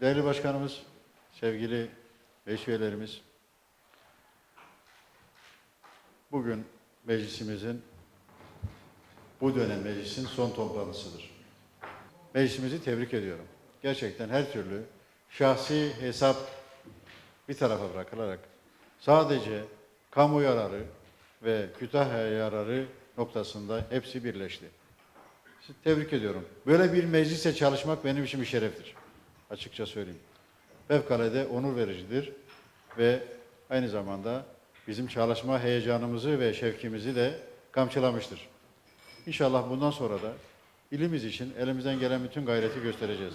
Değerli Başkanımız, sevgili meclis üyelerimiz, bugün meclisimizin, bu dönem meclisin son toplantısıdır. Meclisimizi tebrik ediyorum. Gerçekten her türlü şahsi hesap bir tarafa bırakılarak sadece kamu yararı ve Kütahya yararı noktasında hepsi birleşti. Sizi tebrik ediyorum. Böyle bir meclise çalışmak benim için bir şereftir. Açıkça söyleyeyim. Fevkalade onur vericidir ve aynı zamanda bizim çalışma heyecanımızı ve şevkimizi de kamçılamıştır. İnşallah bundan sonra da ilimiz için elimizden gelen bütün gayreti göstereceğiz.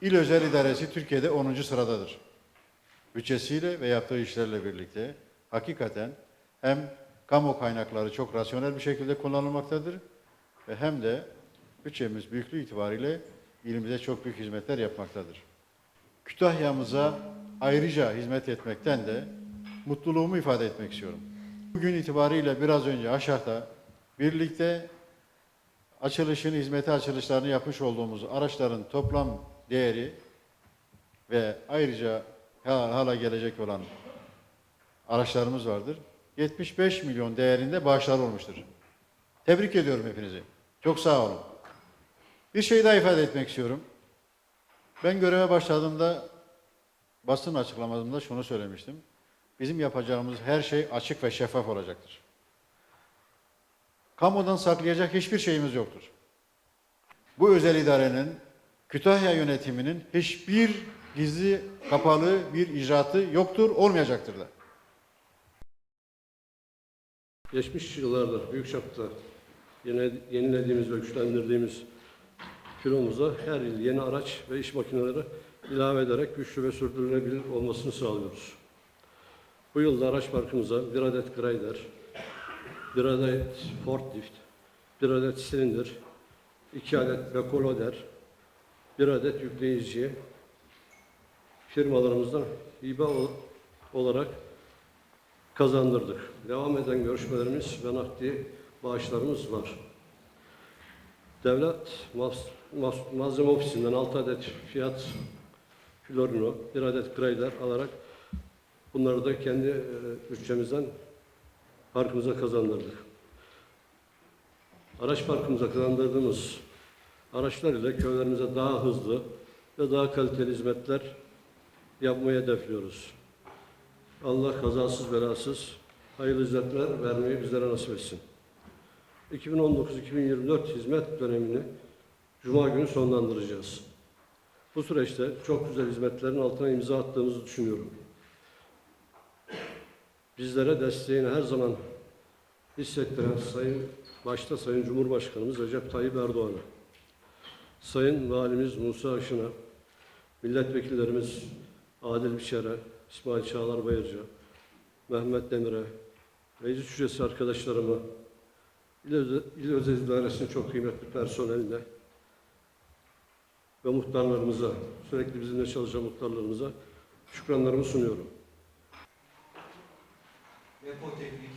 İl Özel İdaresi Türkiye'de 10. sıradadır. Bütçesiyle ve yaptığı işlerle birlikte hakikaten hem kamu kaynakları çok rasyonel bir şekilde kullanılmaktadır ve hem de bütçemiz büyüklüğü itibariyle ilimize çok büyük hizmetler yapmaktadır. Kütahya'mıza ayrıca hizmet etmekten de mutluluğumu ifade etmek istiyorum. Bugün itibariyle biraz önce aşağıda birlikte açılışını, hizmete açılışlarını yapmış olduğumuz araçların toplam değeri ve ayrıca hala gelecek olan araçlarımız vardır. 75 milyon değerinde bağışlar olmuştur. Tebrik ediyorum hepinizi. Çok sağ olun. Bir şey daha ifade etmek istiyorum. Ben göreve başladığımda basın açıklamasında şunu söylemiştim. Bizim yapacağımız her şey açık ve şeffaf olacaktır. Kamudan saklayacak hiçbir şeyimiz yoktur. Bu özel idarenin, Kütahya yönetiminin hiçbir gizli, kapalı bir icraatı yoktur, olmayacaktır da. Geçmiş yıllarda büyük çapta yenilediğimiz ve güçlendirdiğimiz filomuza her yıl yeni araç ve iş makineleri ilave ederek güçlü ve sürdürülebilir olmasını sağlıyoruz. Bu yılda araç parkımıza bir adet grader, bir adet forklift, bir adet silindir, iki adet rekoloder, bir adet yükleyici firmalarımızdan hibe ol- olarak kazandırdık. Devam eden görüşmelerimiz ve nakdi bağışlarımız var. Devlet malzeme ofisinden 6 adet fiyat florino, bir adet grader alarak bunları da kendi e, bütçemizden parkımıza kazandırdık. Araç parkımıza kazandırdığımız araçlar ile köylerimize daha hızlı ve daha kaliteli hizmetler yapmayı hedefliyoruz. Allah kazasız belasız hayırlı hizmetler vermeyi bizlere nasip etsin. 2019-2024 hizmet dönemini Cuma günü sonlandıracağız. Bu süreçte çok güzel hizmetlerin altına imza attığımızı düşünüyorum. Bizlere desteğini her zaman hissettiren Sayın başta Sayın Cumhurbaşkanımız Recep Tayyip Erdoğan'a, Sayın Valimiz Musa Aşın'a, milletvekillerimiz Adil Biçer'e, İsmail Çağlar Bayırca, Mehmet Demir'e, meclis üyesi Özel, İl Özel İdaresi'nin çok kıymetli personeline ve muhtarlarımıza, sürekli bizimle çalışan muhtarlarımıza şükranlarımı sunuyorum. Depo Teknik